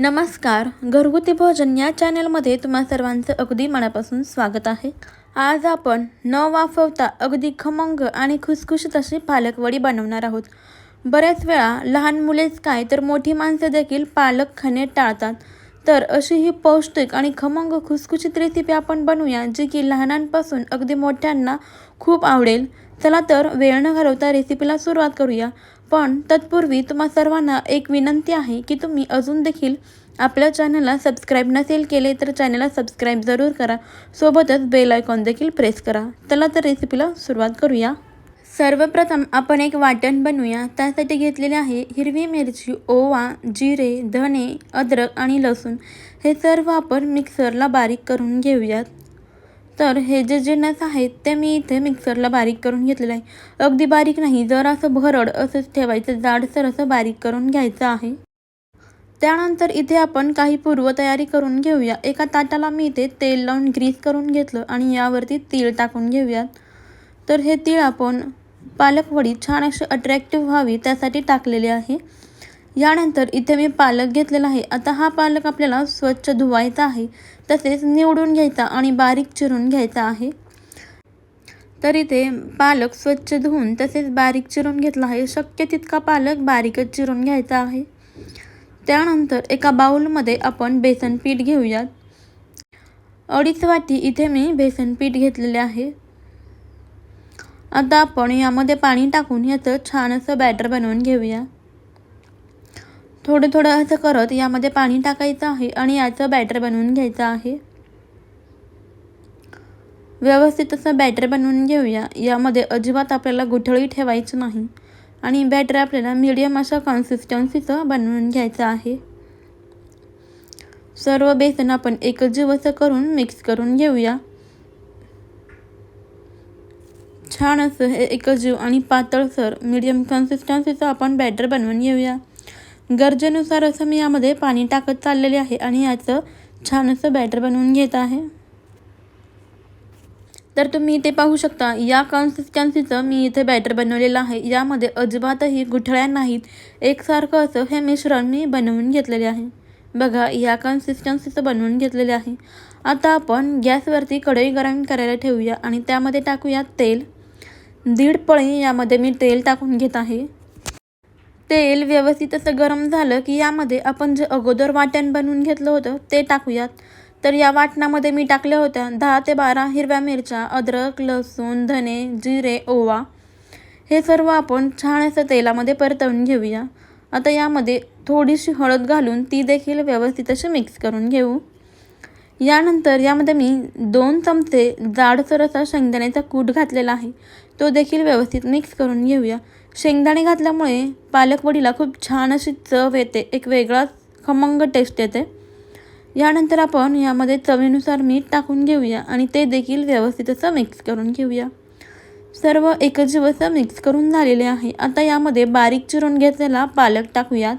नमस्कार. घरगुती भोजन या चॅनलमध्ये तुम्हा सर्वांचं अगदी मनापासून स्वागत आहे. आज आपण न वाफवता अगदी खमंग आणि खुसखुशीत अशी पालकवडी बनवणार आहोत. बऱ्याच वेळा लहान मुलेच काय तर मोठी माणसं देखील पालक खाणे टाळतात. तर अशी ही पौष्टिक आणि खमंग खुसखुशीत रेसिपी आपण बनवूया जी की लहानांपासून अगदी मोठ्यांना खूप आवडेल. चला तर वेळ न घालवता रेसिपीला सुरुवात करूया. पण तत्पूर्वी तुम्हा सर्वांना एक विनंती आहे की तुम्ही अजून देखील आपल्या चॅनलला सबस्क्राईब नसेल केले तर चॅनलला सबस्क्राईब जरूर करा. सोबतच बेल आयकॉन देखील प्रेस करा. चला तर रेसिपीला सुरुवात करूया. सर्वप्रथम आपण एक वाटण बनवूया. त्यासाठी घेतलेले आहे हिरवी मिरची ओवा जिरे धणे अद्रक आणि लसूण. हे सर्व आपण मिक्सरला बारीक करून घेऊयात. तर हे जे जे नस आहेत ते मी इथे मिक्सरला बारीक करून घेतलेलं आहे. अगदी बारीक नाही जर असं भरड असंच ठेवायचं जाडसर असं बारीक करून घ्यायचं आहे. त्यानंतर इथे आपण काही पूर्वतयारी करून घेऊया. एका ताटाला मी इथे तेल लावून ग्रीस करून घेतलं आणि यावरती तीळ टाकून घेऊयात. तर हे तीळ आपण पालकवडी छान अशी अट्रॅक्टिव्ह व्हावी त्यासाठी टाकलेले आहे. यानंतर इथे मी पालक घेतलेला आहे. आता हा पालक आपल्याला स्वच्छ धुवायचा आहे. तसेच निवडून घ्यायचा आणि बारीक चिरून घ्यायचा आहे. तर इथे पालक स्वच्छ धुवून तसेच बारीक चिरून घेतला आहे. शक्य तितका पालक बारीकच चिरून घ्यायचा आहे. त्यानंतर एका बाऊलमध्ये आपण बेसन पीठ घेऊयात. अडीच वाटी इथे मी बेसन पीठ घेतलेले आहे. आता आपण यामध्ये पाणी टाकून याचं छान असं बॅटर बनवून घेऊया. थोडं थोडं असं करत यामध्ये पाणी टाकायचं आहे आणि याचं बॅटर बनवून घ्यायचं आहे. व्यवस्थित असं बॅटर बनवून घेऊया. यामध्ये अजिबात आपल्याला गुठळी ठेवायची नाही. आणि बॅटर आपल्याला मीडियम अशा कन्सिस्टन्सीचं बनवून घ्यायचं आहे. सर्व बेसन आपण एकजीव असं करून मिक्स करून घेऊया. छान असं हे एकजीव आणि पातळसर मीडियम कन्सिस्टन्सीचं आपण बॅटर बनवून घेऊया. गरजेनुसार असं मी यामध्ये पाणी टाकत चाललेले आहे आणि याचं छान असं बॅटर बनवून घेत आहे. तर तुम्ही इथे पाहू शकता या कन्सिस्टन्सीचं मी इथे बॅटर बनवलेलं आहे. यामध्ये अजिबातही गुठळ्या नाहीत. एकसारखं असं हे मिश्रण मी बनवून घेतलेले आहे. बघा या कन्सिस्टन्सीचं बनवून घेतलेले आहे. आता आपण गॅसवरती कढई गरम करायला ठेवूया आणि त्यामध्ये टाकूया तेल. दीड पळी यामध्ये मी तेल टाकून घेत आहे. तेल व्यवस्थित असं गरम झालं की यामध्ये आपण जे अगोदर वाटण बनवून घेतलं होतं ते टाकूयात. तर या वाटणामध्ये मी टाकल्या होत्या दहा ते बारा हिरव्या मिरच्या अद्रक लसूण धने जिरे ओवा. हे सर्व आपण छान असं तेलामध्ये परतवून घेऊया. आता यामध्ये थोडीशी हळद घालून ती देखील व्यवस्थित अशी मिक्स करून घेऊ. यानंतर यामध्ये मी दोन चमचे जाडसर असा शेंगदाण्याचा कूट घातलेला आहे. तो देखील व्यवस्थित मिक्स करून घेऊया. शेंगदाणे घातल्यामुळे पालकवडीला खूप छान अशी चव येते. एक वेगळाच खमंग टेस्ट येते. यानंतर आपण यामध्ये चवीनुसार मीठ टाकून घेऊया आणि ते देखील व्यवस्थित असं मिक्स करून घेऊया. सर्व एकजीव असं मिक्स करून झालेले आहे. आता यामध्ये बारीक चिरून घेतलेला पालक टाकूयात.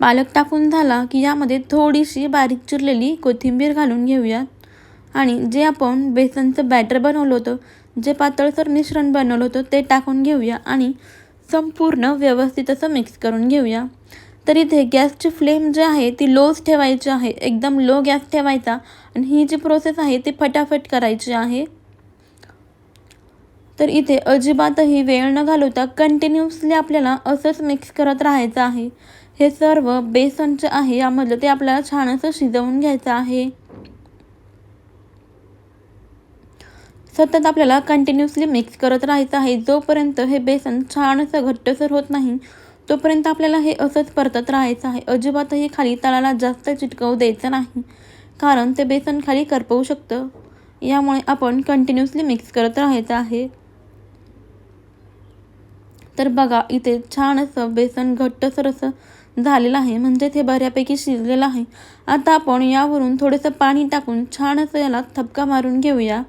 पालक टाकून झाला की यामध्ये थोडीशी बारीक चिरलेली कोथिंबीर घालून घेऊयात. आणि जे आपण बेसनचं बॅटर बनवलं होतं जे पातळसर मिश्रण बनवलं होतं ते टाकून घेऊया आणि संपूर्ण व्यवस्थित असं मिक्स करून घेऊया. तर इथे गॅसची फ्लेम जी आहे ती लोच ठेवायची आहे एकदम लो गॅस ठेवायचा. आणि ही जी प्रोसेस आहे ती फटाफट करायची आहे. तर इथे अजिबातही वेळ न घालवता कंटिन्युअसली आपल्याला असंच मिक्स करत राहायचं आहे. हे सर्व बेसनचं आहे. यामधलं ते आपल्याला छान असं शिजवून घ्यायचं आहे. सतत आपल्याला कंटिन्युअसली मिक्स करत राहायचं आहे. जोपर्यंत हे बेसन छान असं घट्टसर होत नाही तोपर्यंत आपल्याला हे असंच परतत राहायचं आहे. अजिबातही खाली तळाला जास्त चिटकवू द्यायचं नाही कारण ते बेसन खाली करपवू शकतं. यामुळे आपण कंटिन्युअसली मिक्स करत राहायचं आहे. तर बघा इथे छान असं बेसन घट्टसर असं झालेलं आहे. म्हणजे ते बऱ्यापैकी शिजलेलं आहे. आता आपण यावरून थोडंसं पाणी टाकून छान असं याला थपका मारून घेऊया.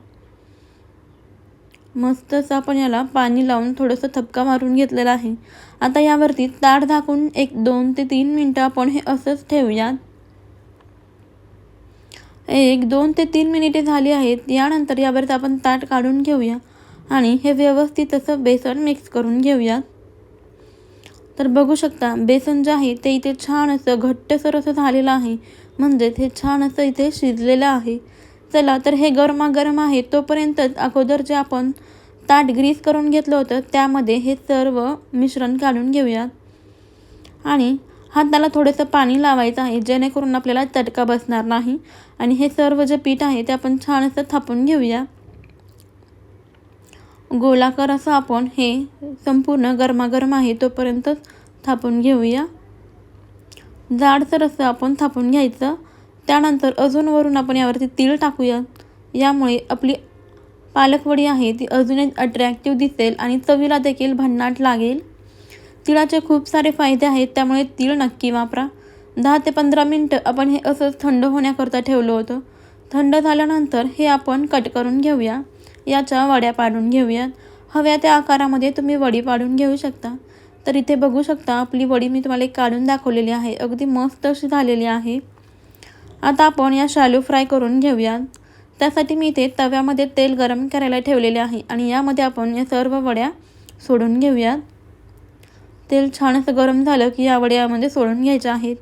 मस्त असं आपण याला पाणी लावून थोडंसं थपका मारून घेतलेला आहे. आता यावरती ताट झाकून एक दोन ते तीन मिनटं आपण हे असंच ठेवूयात. एक दोन ते तीन मिनिटे झाली आहेत. यानंतर यावरती आपण ताट काढून घेऊया आणि हे व्यवस्थित असं बेसन मिक्स करून घेऊयात. तर बघू शकता बेसन जे आहे ते इथे छान असं घट्टसर असं झालेलं आहे. म्हणजेच हे छान असं इथे शिजलेलं आहे. चला तर हे गरमागरम आहे. तोपर्यंतच अगोदर जे आपण ताट ग्रीस करून घेतलं होतं त्यामध्ये हे सर्व मिश्रण काढून घेऊयात. आणि हाताला थोडंसं पाणी लावायचं आहे जेणेकरून आपल्याला चटका बसणार नाही. आणि हे सर्व जे पीठ आहे ते आपण छान असं थापून घेऊया. गोलाकार असं आपण हे संपूर्ण गरमागरम आहे तोपर्यंत थापून घेऊया. जाडसर असं आपण थापून घ्यायचं. त्यानंतर अजून वरून आपण यावरती तीळ टाकूया. यामुळे आपली पालकवडी आहे ती अजूनच अट्रॅक्टिव्ह दिसेल आणि चवीला देखील भन्नाट लागेल. तिळाचे खूप सारे फायदे आहेत त्यामुळे तीळ नक्की वापरा. दहा ते पंधरा मिनटं आपण हे असंच थंड होण्याकरता ठेवलं होतं. थंड झाल्यानंतर हे आपण कट करून घेऊया. याच्या वड्या पाडून घेऊयात. हव्या त्या आकारामध्ये तुम्ही वडी पाडून घेऊ शकता. तर इथे बघू शकता आपली वडी मी तुम्हाला एक काढून दाखवलेली आहे. अगदी मस्त अशी झालेली आहे. आता आपण या शालू फ्राय करून घेऊयात. त्यासाठी मी इथे तव्यामध्ये तेल गरम करायला ठेवलेले आहे आणि यामध्ये आपण या सर्व वड्या सोडून घेऊयात. तेल छान असं गरम झालं की या वड्या यामध्ये सोडून घ्यायच्या आहेत.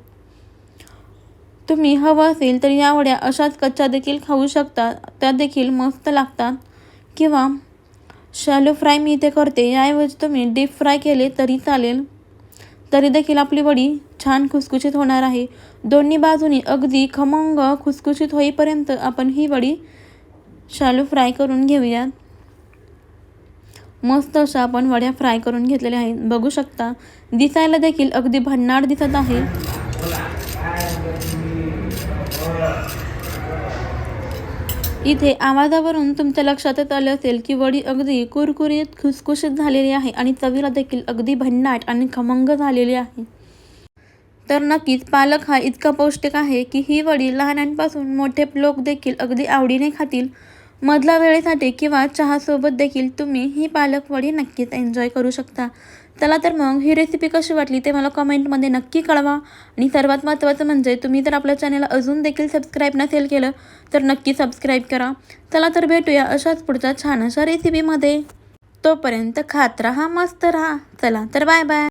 तुम्ही हवं असेल तर या वड्या अशाच कच्च्या देखील खाऊ शकता. त्या देखील मस्त लागतात. किंवा शॅलो फ्राय मी इथे करते. याऐवजी तुम्ही डीप फ्राय केले तरी चालेल. तरी देखील आपली वडी छान खुसखुशीत होणार आहे. दोन्ही बाजूनी अगदी खमंग खुसखुशीत होईपर्यंत आपण ही वडी शालू फ्राय करून घेऊयात. मस्त अशा आपण वड्या फ्राय करून घेतलेल्या आहेत. बघू शकता दिसायला देखील अगदी भन्नाड दिसत आहे. इथे आवाजावरून तुमच्या लक्षातच आले असेल की वडी अगदी कुरकुरीत खुसखुशीत झालेली आहे आणि चवीला देखील अगदी भन्नाट आणि खमंग झालेली आहे. तर नक्कीच पालक हा इतका पौष्टिक आहे की ही वडी लहानांपासून मोठे लोक देखील अगदी आवडीने खातील. मधल्या वेळेसाठी किंवा चहासोबत देखील तुम्ही ही पालक वडी नक्कीच एन्जॉय करू शकता. चला तर मग ही रेसिपी कशी वाटली ते मला कमेंटमध्ये नक्की कळवा. आणि सर्वात महत्त्वाचं म्हणजे तुम्ही जर आपल्या चॅनलला अजून देखील सबस्क्राईब नसेल केलं तर नक्की सबस्क्राईब करा. चला तर भेटूया अशाच पुढच्या छान अशा रेसिपीमध्ये तोपर्यंत खात राहा मस्त राहा. चला तर बाय बाय